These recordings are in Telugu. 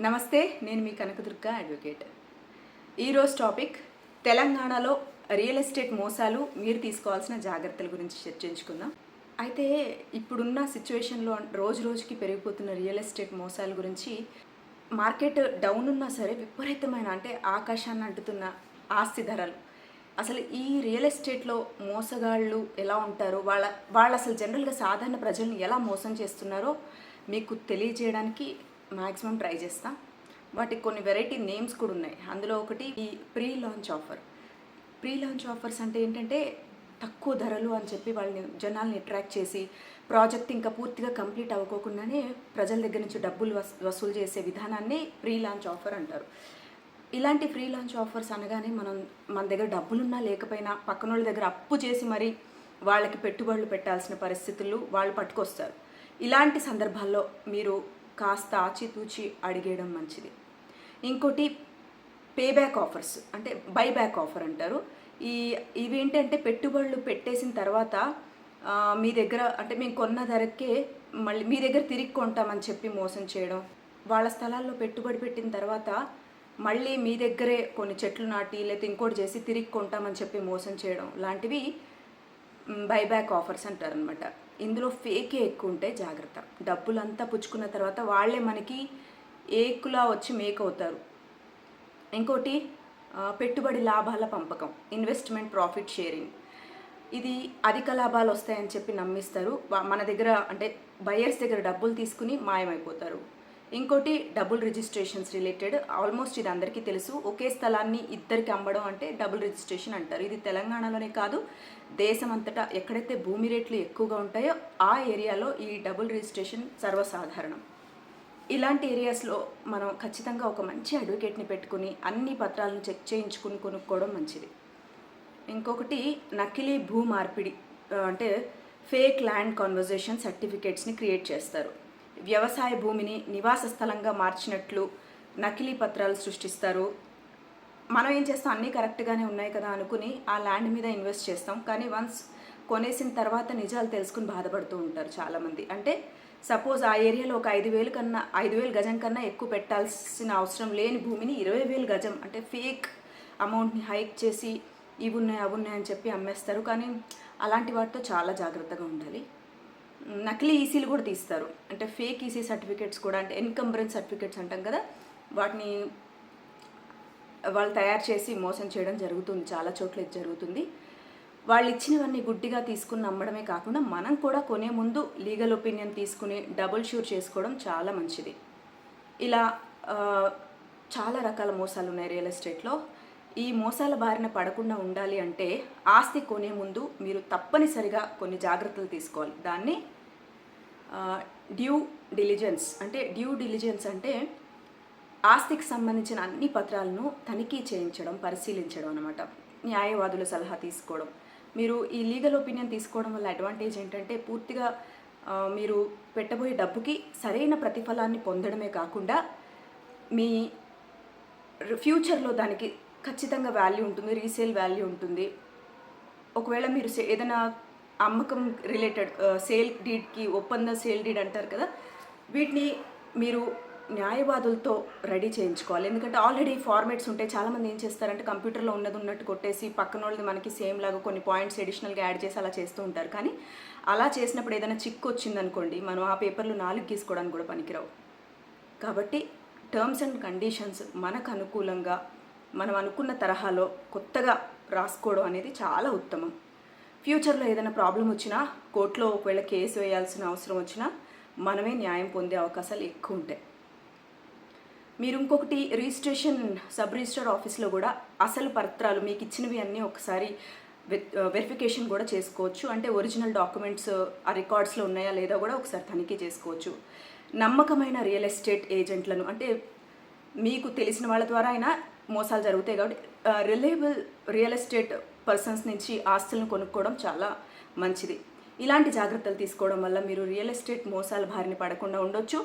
నమస్తే నేను మీ కనకదుర్గ అడ్వకేట్. ఈరోజు టాపిక్ తెలంగాణలో రియల్ ఎస్టేట్ మోసాలు మీరు తీసుకోవాల్సిన జాగ్రత్తల గురించి చర్చించుకుందాం. అయితే ఇప్పుడున్న సిచ్యువేషన్లో రోజు రోజుకి పెరిగిపోతున్న రియల్ ఎస్టేట్ మోసాల గురించి మార్కెట్ డౌన్ ఉన్నా సరే విపరీతమైన అంటే ఆకాశాన్ని అంటుతున్న ఆస్తి ధరలు. అసలు ఈ రియల్ ఎస్టేట్లో మోసగాళ్ళు ఎలా ఉంటారో? వాళ్ళ వాళ్ళు అసలు జనరల్గా సాధారణ ప్రజల్ని ఎలా మోసం చేస్తున్నారో మీకు తెలియజేయడానికి మ్యాక్సిమం ట్రై చేస్తా. వాటికి కొన్ని వెరైటీ నేమ్స్ కూడా ఉన్నాయి. అందులో ఒకటి ఈ pre launch offer pre launch offers అంటే ఏంటంటే తక్కువ ధరలు అని చెప్పి వాళ్ళని జనాల్ని అట్రాక్ట్ చేసి ప్రాజెక్ట్ ఇంకా పూర్తిగా కంప్లీట్ అవ్వకోకుండానే ప్రజల దగ్గర నుంచి డబ్బులు వసూలు చేసే విధానాన్ని ప్రీ లాంచ్ ఆఫర్ అంటారు. ఇలాంటి ఫ్రీ లాంచ్ ఆఫర్స్ అనగానే మనం మన దగ్గర డబ్బులున్నా లేకపోయినా పక్కన వాళ్ళ దగ్గర అప్పు చేసి మరి వాళ్ళకి పెట్టుబడులు పెట్టాల్సిన పరిస్థితులు వాళ్ళు పట్టుకొస్తారు. ఇలాంటి సందర్భాల్లో మీరు కాస్త ఆచితూచి అడిగేయడం మంచిది. ఇంకోటి పేబ్యాక్ ఆఫర్స్ అంటే బైబ్యాక్ ఆఫర్ అంటారు. ఈ ఇవి ఏంటంటే పెట్టుబడులు పెట్టేసిన తర్వాత మీ దగ్గర అంటే మేము కొన్న ధరకే మళ్ళీ మీ దగ్గర తిరిగి కొంటామని చెప్పి మోసం చేయడం వాళ్ళ స్థలాల్లో పెట్టుబడి పెట్టిన తర్వాత మళ్ళీ మీ దగ్గరే కొన్ని చెట్లు నాటి లేకపోతే ఇంకోటి చేసి తిరిగి కొంటామని చెప్పి మోసం చేయడం లాంటివి బైబ్యాక్ ఆఫర్స్ అంటారనమాట ఇందులో ఫేకే ఎక్కువ ఉంటాయి జాగ్రత్త. డబ్బులంతా పుచ్చుకున్న తర్వాత వాళ్ళే మనకి ఏకులా వచ్చి మేక్ అవుతారు ఇంకోటి పెట్టుబడి లాభాల పంపకం ఇన్వెస్ట్మెంట్ ప్రాఫిట్ షేరింగ్. ఇది అధిక లాభాలు వస్తాయని చెప్పి నమ్మిస్తారు. మన దగ్గర అంటే బయర్స్ దగ్గర డబ్బులు తీసుకుని మాయమైపోతారు. ఇంకోటి డబుల్ రిజిస్ట్రేషన్స్ రిలేటెడ్. ఆల్మోస్ట్ ఇది అందరికీ తెలుసు. ఒకే స్థలాన్ని ఇద్దరికి అమ్మడం అంటే డబుల్ రిజిస్ట్రేషన్ అంటారు. ఇది తెలంగాణలోనే కాదు దేశం అంతటా ఎక్కడైతే భూమి రేట్లు ఎక్కువగా ఉంటాయో ఆ ఏరియాలో ఈ డబుల్ రిజిస్ట్రేషన్ సర్వసాధారణం. ఇలాంటి ఏరియాస్లో మనం ఖచ్చితంగా ఒక మంచి అడ్వకేట్ని పెట్టుకుని అన్ని పత్రాలను చెక్ చేయించుకుని కొనుక్కోవడం మంచిది. ఇంకొకటి నకిలీ భూ మార్పిడి అంటే ఫేక్ ల్యాండ్ కన్వర్జేషన్ సర్టిఫికేట్స్ని క్రియేట్ చేస్తారు. వ్యవసాయ భూమిని నివాస స్థలంగా మార్చినట్లు నకిలీ పత్రాలు సృష్టిస్తారు. మనం ఏం చేస్తాం? అన్నీ కరెక్ట్గానే ఉన్నాయి కదా అనుకుని ఆ ల్యాండ్ మీద ఇన్వెస్ట్ చేస్తాం. కానీ వన్స్ కొనేసిన తర్వాత నిజాలు తెలుసుకుని బాధపడుతూ ఉంటారు చాలామంది. అంటే సపోజ్ ఆ ఏరియాలో ఒక ఐదు వేలు కన్నా ఐదు వేలు గజం కన్నా ఎక్కువ పెట్టాల్సిన అవసరం లేని భూమిని ఇరవై వేలు గజం అంటే ఫేక్ అమౌంట్ని హైక్ చేసి ఇవి ఉన్నాయి అవి ఉన్నాయి అని చెప్పి అమ్మేస్తారు. కానీ అలాంటి వాటితో చాలా జాగ్రత్తగా ఉండాలి. నకిలీ ఈసీలు కూడా తీస్తారు. అంటే ఫేక్ ఈసీ సర్టిఫికేట్స్ కూడా అంటే ఎన్కంబరెన్స్ సర్టిఫికేట్స్ అంటాం కదా వాటిని వాళ్ళు తయారు చేసి మోసం చేయడం జరుగుతుంది చాలా చోట్ల ఇది జరుగుతుంది. వాళ్ళు ఇచ్చినవన్నీ గుడ్డిగా తీసుకుని నమ్మడమే కాకుండా మనం కూడా కొనే ముందు లీగల్ ఒపీనియన్ తీసుకుని డబుల్ షూర్ చేసుకోవడం చాలా మంచిది. ఇలా చాలా రకాల మోసాలు ఉన్నాయి రియల్ ఎస్టేట్లో. ఈ మోసాల బారిన పడకుండా ఉండాలి అంటే ఆస్తి కొనే ముందు మీరు తప్పనిసరిగా కొన్ని జాగ్రత్తలు తీసుకోవాలి. దాన్ని డ్యూ డిలిజెన్స్ అంటే డ్యూ డిలిజెన్స్ అంటే ఆస్తికి సంబంధించిన అన్ని పత్రాలను తనిఖీ చేయించడం పరిశీలించడం అనమాట న్యాయవాదుల సలహా తీసుకోవడం. మీరు ఈ లీగల్ ఒపీనియన్ తీసుకోవడం వల్ల అడ్వాంటేజ్ ఏంటంటే పూర్తిగా మీరు పెట్టబోయే డబ్బుకి సరైన ప్రతిఫలాన్ని పొందడమే కాకుండా మీ ఫ్యూచర్లో దానికి ఖచ్చితంగా వాల్యూ ఉంటుంది రీసేల్ వాల్యూ ఉంటుంది. ఒకవేళ మీరు ఏదైనా అమ్మకం రిలేటెడ్ సేల్ డీడ్కి ఒప్పంద సేల్ డీడ్ అంటారు కదా వీటిని మీరు న్యాయవాదులతో రెడీ చేయించుకోవాలి. ఎందుకంటే ఆల్రెడీ ఫార్మేట్స్ ఉంటాయి చాలామంది ఏం చేస్తారంటే కంప్యూటర్లో ఉన్నది ఉన్నట్టు కొట్టేసి పక్కన వాళ్ళది మనకి సేమ్ లాగా కొన్ని పాయింట్స్ అడిషనల్గా యాడ్ చేసి అలా చేస్తూ ఉంటారు. కానీ అలా చేసినప్పుడు ఏదైనా చిక్కు వచ్చిందనుకోండి మనం ఆ పేపర్లు నాలుగు గీసుకోవడానికి కూడా పనికిరావు. కాబట్టి టర్మ్స్ అండ్ కండిషన్స్ మనకు అనుకూలంగా మనం అనుకున్న తరహాలో కొత్తగా రాసుకోవడం అనేది చాలా ఉత్తమం. ఫ్యూచర్లో ఏదైనా ప్రాబ్లం వచ్చినా కోర్టులో ఒకవేళ కేసు వేయాల్సిన అవసరం వచ్చినా మనమే న్యాయం పొందే అవకాశాలు ఎక్కువ ఉంటాయి. మీరు ఇంకొకటి రిజిస్ట్రేషన్ సబ్ రిజిస్టర్ ఆఫీస్లో కూడా అసలు పత్రాలు మీకు ఇచ్చినవి అన్నీ ఒకసారి వెరిఫికేషన్ కూడా చేసుకోవచ్చు. అంటే ఒరిజినల్ డాక్యుమెంట్స్ ఆ రికార్డ్స్లో ఉన్నాయా లేదా కూడా ఒకసారి తనిఖీ చేసుకోవచ్చు. నమ్మకమైన రియల్ ఎస్టేట్ ఏజెంట్లను అంటే మీకు తెలిసిన వాళ్ళ ద్వారా అయినా మోసాలు జరుగుతాయి కాబట్టి రిలయబుల్ రియల్ ఎస్టేట్ పర్సన్స్ నుంచి ఆస్తులను కొనుక్కోవడం చాలా మంచిది. ఇలాంటి జాగ్రత్తలు తీసుకోవడం వల్ల మీరు రియల్ ఎస్టేట్ మోసాల బారిన పడకుండా ఉండొచ్చు.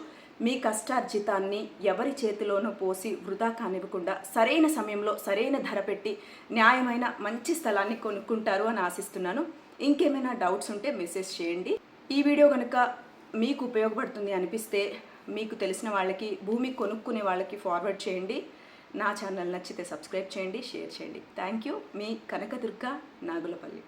మీ కష్టార్జితాన్ని ఎవరి చేతిలోనూ పోసి వృధా కానివ్వకుండా సరైన సమయంలో సరైన ధర పెట్టి న్యాయమైన మంచి స్థలాన్ని కొనుక్కుంటారు అని ఆశిస్తున్నాను. ఇంకేమైనా డౌట్స్ ఉంటే మెసేజ్ చేయండి. ఈ వీడియో కనుక మీకు ఉపయోగపడుతుంది అనిపిస్తే మీకు తెలిసిన వాళ్ళకి భూమి కొనుక్కునే వాళ్ళకి ఫార్వర్డ్ చేయండి. నా ఛానల్ నచ్చితే సబ్స్క్రైబ్ చేయండి షేర్ చేయండి. Thank you. Me Kanakadurga Nagulapalli.